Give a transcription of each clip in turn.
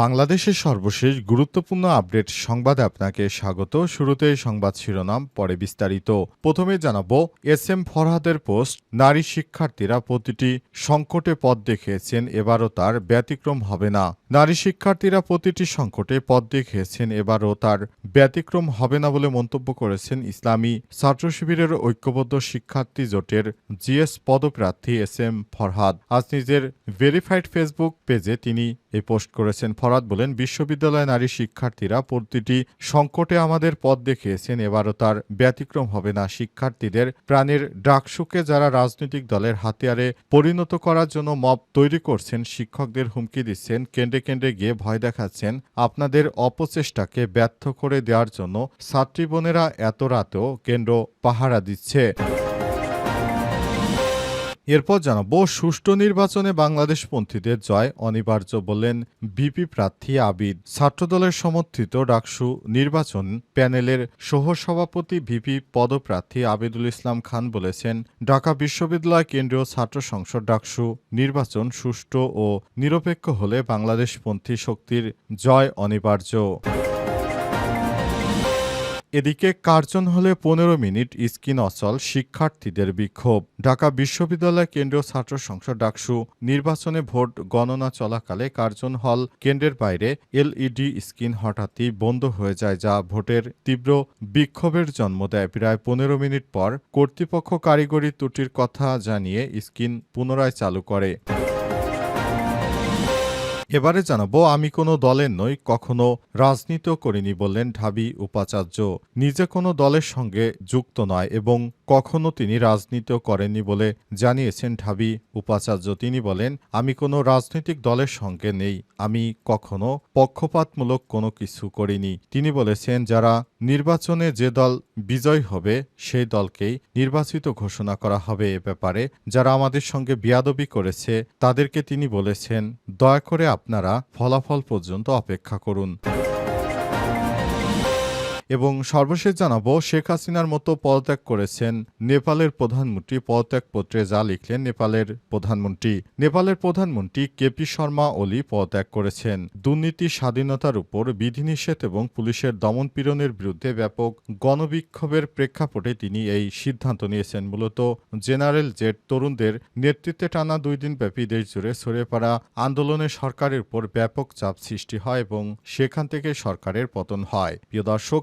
বাংলাদেশের সর্বশেষ গুরুত্বপূর্ণ আপডেট সংবাদে আপনাকে স্বাগত। শুরুতে সংবাদ শিরোনাম, পরে বিস্তারিত। প্রথমে জানাব, এস এম ফরহাদের পোস্ট, নারী শিক্ষার্থীরা প্রতিটি সংকটে পথ দেখিয়েছেন, এবারও তার ব্যতিক্রম হবে না। নারী শিক্ষার্থীরা প্রতিটি সংকটে পথ দেখিয়েছেন, এবারও তার ব্যতিক্রম হবে না বলে মন্তব্য করেছেন ইসলামী ছাত্র শিবিরের ঐক্যবদ্ধ শিক্ষার্থী জোটের জিএস পদপ্রার্থী এস এম ফরহাদ। আজ নিজের ভেরিফাইড ফেসবুক পেজে তিনি এই পোস্ট করেছেন। ফরাদ বলেন বিশ্ববিদ্যালয় নারী শিক্ষার্থীরা প্রতিটি সংকটে আমাদের পথ দেখিয়েছেন, এবারও তার ব্যতিক্রম হবে না। শিক্ষার্থীদের প্রাণের ডাকসুকে যারা রাজনৈতিক দলের হাতিয়ারে পরিণত করার জন্য মব তৈরি করছেন, শিক্ষকদের হুমকি দিচ্ছেন, কেন্দ্রে কেন্দ্রে গিয়ে ভয় দেখাচ্ছেন, আপনাদের অপচেষ্টাকে ব্যর্থ করে দেওয়ার জন্য ছাত্রী বোনেরা এত রাতেও কেন্দ্র পাহারা দিচ্ছে। এরপর জানাব, সুষ্ঠু নির্বাচনে বাংলাদেশপন্থীদের জয় অনিবার্য বললেন বিপি প্রার্থী আবিদ। ছাত্রদলের সমর্থিত ডাকসু নির্বাচন প্যানেলের সহসভাপতি ভিপি পদপ্রার্থী আবিদুল ইসলাম খান বলেছেন, ঢাকা বিশ্ববিদ্যালয় কেন্দ্রীয় ছাত্র সংসদ ডাকসু নির্বাচন সুষ্ঠু ও নিরপেক্ষ হলে বাংলাদেশপন্থী শক্তির জয় অনিবার্য। এদিকে কার্জন হলে পনেরো মিনিট স্কিন অচল শিক্ষার্থীদের বিক্ষোভ। ঢাকা বিশ্ববিদ্যালয় কেন্দ্রীয় ছাত্র সংসদ ডাকসু নির্বাচনে ভোট গণনা চলাকালে কার্জন হল কেন্দ্রের বাইরে এলইডি স্ক্রিন হঠাৎই বন্ধ হয়ে যায় যা ভোটের তীব্র বিক্ষোভের জন্ম দেয়। প্রায় পনেরো মিনিট পর কর্তৃপক্ষ কারিগরি ত্রুটির কথা জানিয়ে স্ক্রিন পুনরায় চালু করে। এবারে জানাব, আমি কোনো দলের নই, কখনো রাজনীতিও করিনি বললেন ঢাবি উপাচার্য। নিজে কোনো দলের সঙ্গে যুক্ত নয় এবং কখনো তিনি রাজনীতিও করেননি বলে জানিয়েছেন ঢাবি উপাচার্য। তিনি বলেন, আমি কোনো রাজনৈতিক দলের সঙ্গে নেই। আমি কখনো পক্ষপাতমূলক কোনো কিছু করিনি। তিনি বলেছেন, যারা নির্বাচনে যে দল বিজয় হবে, সেই দলকেই নির্বাচিত ঘোষণা করা হবে এ ব্যাপারে। যারা আমাদের সঙ্গে বিয়াদবি করেছে, তাদেরকে তিনি বলেছেন, দয়া করে আপনারা ফলাফল পর্যন্ত অপেক্ষা করুন এবং সর্বশেষ জানাব, শেখ হাসিনার মতো পদত্যাগ করেছেন নেপালের প্রধানমন্ত্রী। পদত্যাগপত্রে যা লিখলেন নেপালের প্রধানমন্ত্রী। নেপালের প্রধানমন্ত্রী কেপি শর্মা ওলি পদত্যাগ করেছেন। দুর্নীতি, স্বাধীনতার উপর বিধিনিষেধ এবং পুলিশের দমনপীড়নের বিরুদ্ধে ব্যাপক গণবিক্ষোভের প্রেক্ষাপটে তিনি এই সিদ্ধান্ত নিয়েছেন। মূলত জেনারেল জেট তরুণদের নেতৃত্বে টানা দুই দিন ব্যাপী দেশ জুড়ে ছড়িয়ে পড়া আন্দোলনে সরকারের উপর ব্যাপক চাপ সৃষ্টি হয় এবং সেখান থেকে সরকারের পতন হয়। প্রিয় দর্শক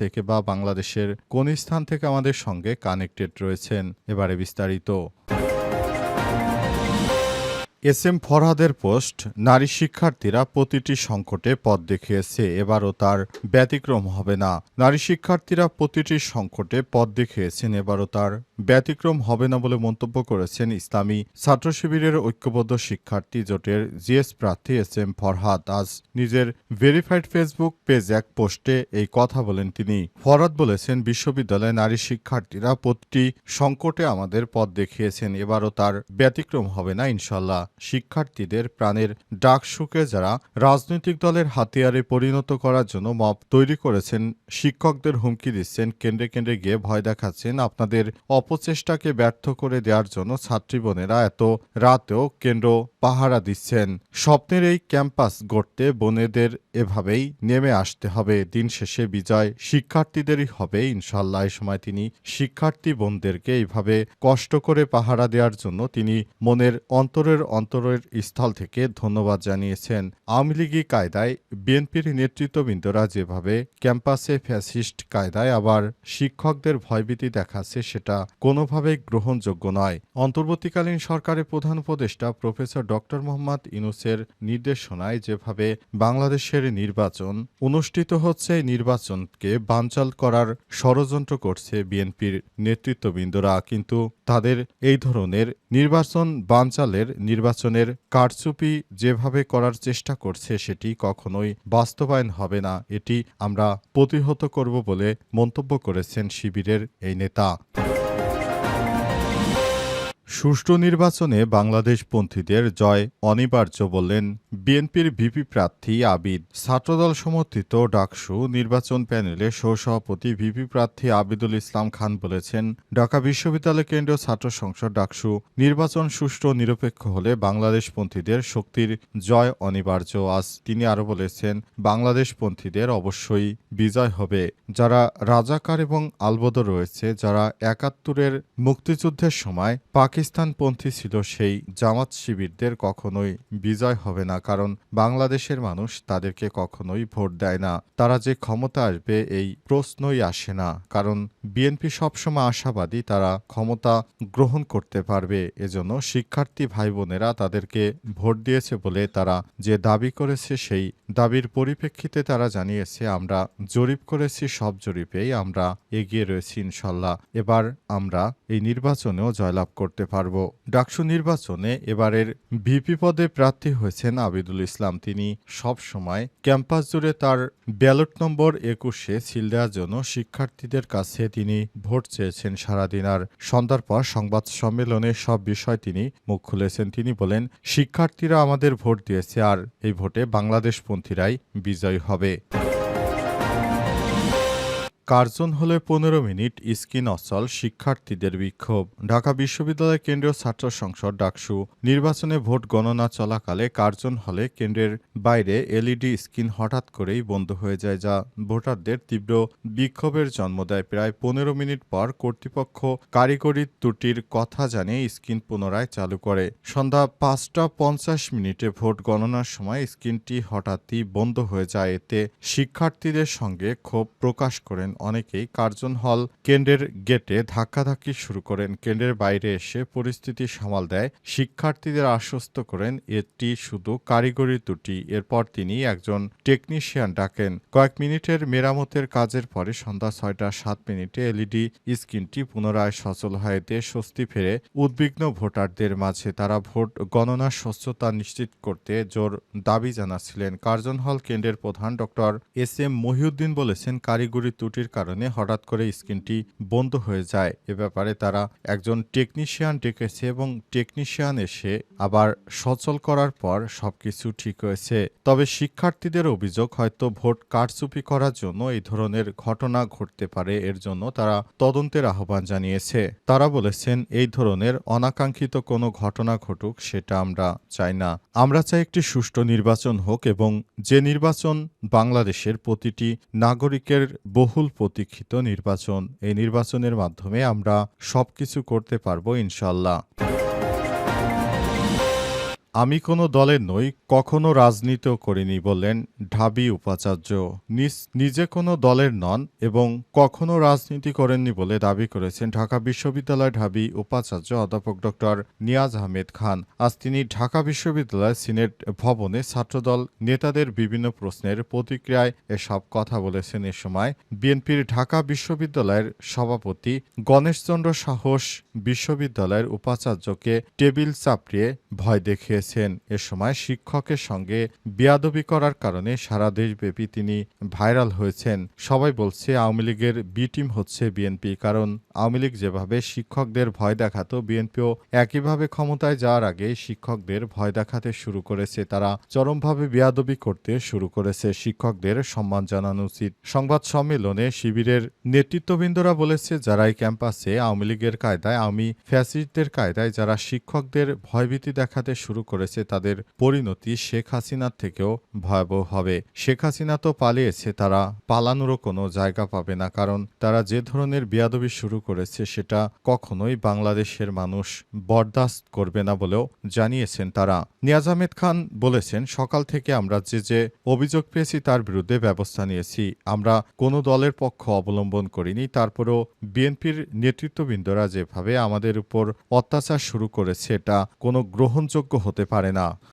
থেকে বা বাংলাদেশের কোন স্থান থেকে আমাদের সঙ্গে কানেক্টেড রয়েছেন। এবারে বিস্তারিত। এস এম ফরহাদের পোস্ট, নারী শিক্ষার্থীরা প্রতিটি সংকটে পথ দেখিয়েছে, এবারও তার ব্যতিক্রম হবে না। নারী শিক্ষার্থীরা প্রতিটি সংকটে পথ দেখিয়েছেন, এবারও তার ব্যতিক্রম হবে না বলে মন্তব্য করেছেন ইসলামী ছাত্র শিবিরের ঐক্যবদ্ধ শিক্ষার্থী জোটের জিএস প্রার্থী এস এম ফরহাদ। আজ নিজের ভেরিফাইড ফেসবুক পেজ এক পোস্টে এই কথা বলেন তিনি। ফরহাদ বলেছেন, বিশ্ববিদ্যালয়ে নারী শিক্ষার্থীরা প্রতিটি সংকটে আমাদের পথ দেখিয়েছেন, এবারও তার ব্যতিক্রম হবে না ইনশাল্লাহ শিক্ষার্থীদের প্রাণের ডাক শুকে যারা রাজনৈতিক দলের হাতিয়ারে পরিণত করার জন্য মব তৈরি করেছেন, শিক্ষকদের হুমকি দিচ্ছেন, কেন্দ্রে কেন্দ্রে গিয়ে ভয় দেখাচ্ছেন আপনাদের অপচেষ্টাকে ব্যর্থ করে দেওয়ার জন্য ছাত্রী বোনেরা এত রাতেও কেন্দ্র পাহারা দিচ্ছেন। স্বপ্নের এই ক্যাম্পাস গড়তে বোনেদের এভাবেই নেমে আসতে হবে। দিন শেষে বিজয় শিক্ষার্থীদেরই হবে ইনশাল্লাহ এই সময় তিনি শিক্ষার্থী বোনদেরকে এইভাবে কষ্ট করে পাহারা দেওয়ার জন্য তিনি মনের অন্তরের অন্তরের স্থল থেকে ধন্যবাদ জানিয়েছেন আওয়ামী লীগী কায়দায় বিএনপির নেতৃত্ববৃন্দরা যেভাবে ক্যাম্পাসে ফ্যাসিস্ট কায়দায় আবার শিক্ষকদের ভয়ভীতি দেখাচ্ছে, সেটা কোনোভাবেই গ্রহণযোগ্য নয়। অন্তর্বর্তীকালীন সরকারের প্রধান উপদেষ্টা প্রফেসর ডক্টর মোহাম্মদ ইনুসের নির্দেশনায় যেভাবে বাংলাদেশের নির্বাচন অনুষ্ঠিত হচ্ছে নির্বাচনকে বানচাল করার ষড়যন্ত্র করছে বিএনপির নেতৃত্ববৃন্দরা। কিন্তু তাদের এই ধরনের নির্বাচন বানচালের নির্বাচনের কারচুপি যেভাবে করার চেষ্টা করছে সেটি কখনোই বাস্তবায়ন হবে না। এটি আমরা প্রতিহত করব বলে মন্তব্য করেছেন শিবিরের এই নেতা। সুষ্ঠু নির্বাচনে বাংলাদেশপন্থীদের জয় অনিবার্য বললেন বিএনপির ভিপি প্রার্থী আবিদ। ছাত্রদল সমর্থিত ডাকসু নির্বাচন প্যানেলে সহসভাপতি ভিপি প্রার্থী আবিদুল ইসলাম খান বলেছেন, ঢাকা বিশ্ববিদ্যালয় কেন্দ্রীয় ছাত্র সংসদ ডাকসু নির্বাচন সুষ্ঠু নিরপেক্ষ হলে বাংলাদেশপন্থীদের শক্তির জয় অনিবার্য। আজ তিনি আরও বলেছেন, বাংলাদেশপন্থীদের অবশ্যই বিজয় হবে। যারা রাজাকার এবং আলবদ রয়েছে, যারা একাত্তরের মুক্তিযুদ্ধের সময় পাকিস্তানপন্থী ছিল সেই জামাত শিবিরদের কখনোই বিজয় হবে না, কারণ বাংলাদেশের মানুষ তাদেরকে কখনোই ভোট দেয় না। তারা যে ক্ষমতা আসবে, এই প্রশ্নই আসে না, কারণ বিএনপি সবসময় আশাবাদী তারা ক্ষমতা গ্রহণ করতে পারবে। এজন্য শিক্ষার্থী ভাই বোনেরা তাদেরকে ভোট দিয়েছে বলে তারা যে দাবি করেছে, সেই দাবির পরিপ্রেক্ষিতে তারা জানিয়েছে, আমরা জরিপ করেছি, সব জরিপেই আমরা এগিয়ে রয়েছি ইনশাল্লাহ। এবার আমরা এই নির্বাচনেও জয়লাভ করতে পারব। ডাকসু নির্বাচনে এবারের ভিপি পদে প্রার্থী হয়েছেন আবিদুল ইসলাম। তিনি সব সময় ক্যাম্পাস জুড়ে তার ব্যালট নম্বর একুশে সিল দেওয়ার জন্য শিক্ষার্থীদের কাছে তিনি ভোট চেয়েছেন সারাদিন। আর সন্ধ্যার পর সংবাদ সম্মেলনে সব বিষয় তিনি মুখ খুলেছেন। তিনি বলেন, শিক্ষার্থীরা আমাদের ভোট দিয়েছে, আর এই ভোটে বাংলাদেশপন্থীরাই বিজয়ী হবে। কার্জন হলে পনেরো মিনিট স্কিন অচল, শিক্ষার্থীদের বিক্ষোভ। ঢাকা বিশ্ববিদ্যালয় কেন্দ্রীয় ছাত্র সংসদ ডাকসু। নির্বাচনে ভোট গণনা চলাকালে কার্জন হলে কেন্দ্রের বাইরে এলইডি স্ক্রিন হঠাৎ করেই বন্ধ হয়ে যায়, যা ভোটারদের তীব্র বিক্ষোভের জন্ম দেয়। প্রায় পনেরো মিনিট পর কর্তৃপক্ষ কারিগরি ত্রুটির কথা জানিয়ে স্ক্রিন পুনরায় চালু করে। সন্ধ্যা পাঁচটা পঞ্চাশ মিনিটে ভোট গণনার সময় স্ক্রিনটি হঠাৎই বন্ধ হয়ে যায়। এতে শিক্ষার্থীদের সঙ্গে ক্ষোভ প্রকাশ করেন অনেকেই কার্জন হল কেন্দ্রের গেটে ধাক্কাধাক্কি শুরু করেন। কেন্দ্রের বাইরে এসে পরিস্থিতি সামাল দেয়। শিক্ষার্থীদের আশ্বস্ত করেন, এটি শুধু কারিগরি ত্রুটি। এরপর তিনি একজন টেকনিশিয়ান ডাকেন। কয়েক মিনিটের মেরামতের কাজের পরে সন্ধ্যা ছয়টা সাত মিনিটে এলইডি স্ক্রিনটি পুনরায় সচল হয়। এতে স্বস্তি ফেরে উদ্বিগ্ন ভোটারদের মাঝে তারা ভোট গণনার স্বচ্ছতা নিশ্চিত করতে জোর দাবি জানাচ্ছিলেন। কার্জন হল কেন্দ্রের প্রধান ডক্টর এস এম মহিউদ্দিন বলেছেন, কারিগরি ত্রুটির কারণে হঠাৎ করে স্ক্রিনটি বন্ধ হয়ে যায়। এ ব্যাপারে তারা একজন টেকনিশিয়ান ডেকেছে এবং টেকনিশিয়ান এসে আবার সচল করার পর সবকিছু ঠিক হয়েছে। তবে শিক্ষার্থীদের অভিযোগ, হয়তো ভোট কারচুপি করার জন্য এই ধরনের ঘটনা ঘটতে পারে, এর জন্য তারা তদন্তের আহ্বান জানিয়েছে। তারা বলেছেন, এই ধরনের অনাকাঙ্ক্ষিত কোনো ঘটনা ঘটুক, সেটা আমরা চাই না। আমরা চাই একটি সুষ্ঠু নির্বাচন হোক এবং যে নির্বাচন বাংলাদেশের প্রতিটি নাগরিকের বহুল প্রতীক্ষিত নির্বাচন। এই নির্বাচনের মাধ্যমে আমরা সবকিছু করতে পারব ইনশাল্লাহ আমি কোনো দলের নই, কখনো রাজনীতিও করিনি বললেন ঢাবি উপাচার্য। নিজ- নিজে কোনো দলের নন এবং কখনো রাজনীতি করেননি বলে দাবি করেছেন ঢাকা বিশ্ববিদ্যালয় ঢাবি উপাচার্য অধ্যাপক ডক্টর নিয়াজ আহমেদ খান। আজ তিনি ঢাকা বিশ্ববিদ্যালয় সিনেট ভবনে ছাত্রদল নেতাদের বিভিন্ন প্রশ্নের প্রতিক্রিয়ায় এসব কথা বলেছেন। এ সময় বিএনপির ঢাকা বিশ্ববিদ্যালয়ের সভাপতি গণেশচন্দ্র সাহস বিশ্ববিদ্যালয়ের উপাচার্যকে টেবিল চাপড়িয়ে ভয় দেখিয়েছেন। এ সময় শিক্ষকের সঙ্গে বেয়াদবি করার কারণে সারা দেশব্যাপী তিনি ভাইরাল হয়েছেন। সবাই বলছে আওয়ামী লীগের বি টিম হচ্ছে বিএনপি, কারণ আওয়ামী লীগ যেভাবে শিক্ষকদের ভয় দেখাতো, বিএনপিও একইভাবে ক্ষমতায় যাওয়ার আগে শিক্ষকদের ভয় দেখাতে শুরু করেছে। তারা চরমভাবে বেয়াদবি করতে শুরু করেছে শিক্ষকদের সম্মান জানানো উচিত। সংবাদ সম্মেলনে শিবিরের নেতৃত্ববৃন্দরা বলেছে যারা এই ক্যাম্পাসে আওয়ামী লীগের কায়দায় আওয়ামী ফ্যাসিস্টদের কায়দায় যারা শিক্ষকদের ভয়ভীতি দেখাতে শুরু করেছে, তাদের পরিণতি শেখ হাসিনার থেকেও ভয়াবহ হবে। শেখ হাসিনা তো পালিয়েছে, তারা পালানোরও কোনো জায়গা পাবে না, কারণ তারা যে ধরনের বিয়াদবি শুরু করেছে, সেটা কখনোই বাংলাদেশের মানুষ বরদাস্ত করবে না বলেও জানিয়েছেন তারা। নিয়াজ আহমেদ খান বলেছেন, সকাল থেকে আমরা যে যে অভিযোগ পেয়েছি, তার বিরুদ্ধে ব্যবস্থা নিয়েছি। আমরা কোনো দলের পক্ষ অবলম্বন করিনি, তারপরও বিএনপির নেতৃত্ববৃন্দরা যেভাবে আমাদের উপর অত্যাচার শুরু করেছে এটা কোনো গ্রহণযোগ্য হতে পারে না।